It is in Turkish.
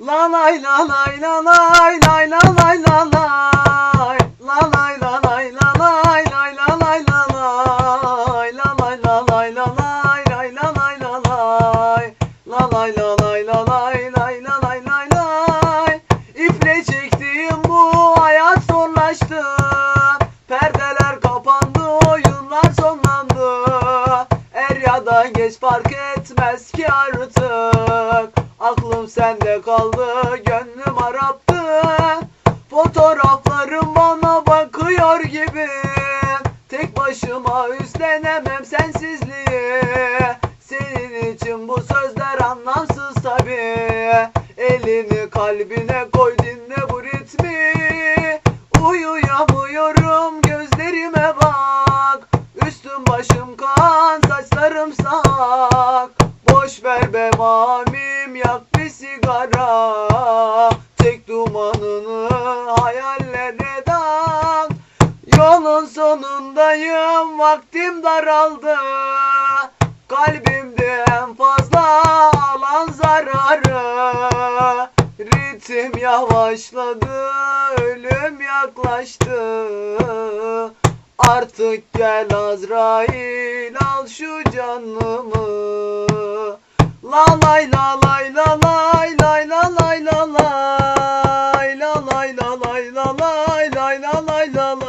La lay la lay la lay lay la lay la lay La lay la lay la lay lay la lay la lay La lay la lay la lay lay la lay la lay La lay la lay la lay lay la lay lay lay İple çektiğim bu hayat zorlaştı Perdeler kapandı oyunlar sonlandı Er ya da geç fark etmez ki artık Aklım sende kaldı gönlüm Arap'tı. Fotoğraflarım bana bakıyor gibi. Tek başıma üstlenemem sensizliği. Senin için bu sözler anlamsız tabi Elini kalbine koy dinle bu ritmi. Uyuyamıyorum gözlerime bak. Üstüm başım kan saçlarım sak. Boş ver be mamim yak bir sigara. Çek dumanını hayallere dal. Yolun sonundayım vaktim daraldı. Kalbimde en fazla alan zararı. Ritim yavaşladı ölüm yaklaştı. Artık gel Azrail al şu canımı. La lay la lay la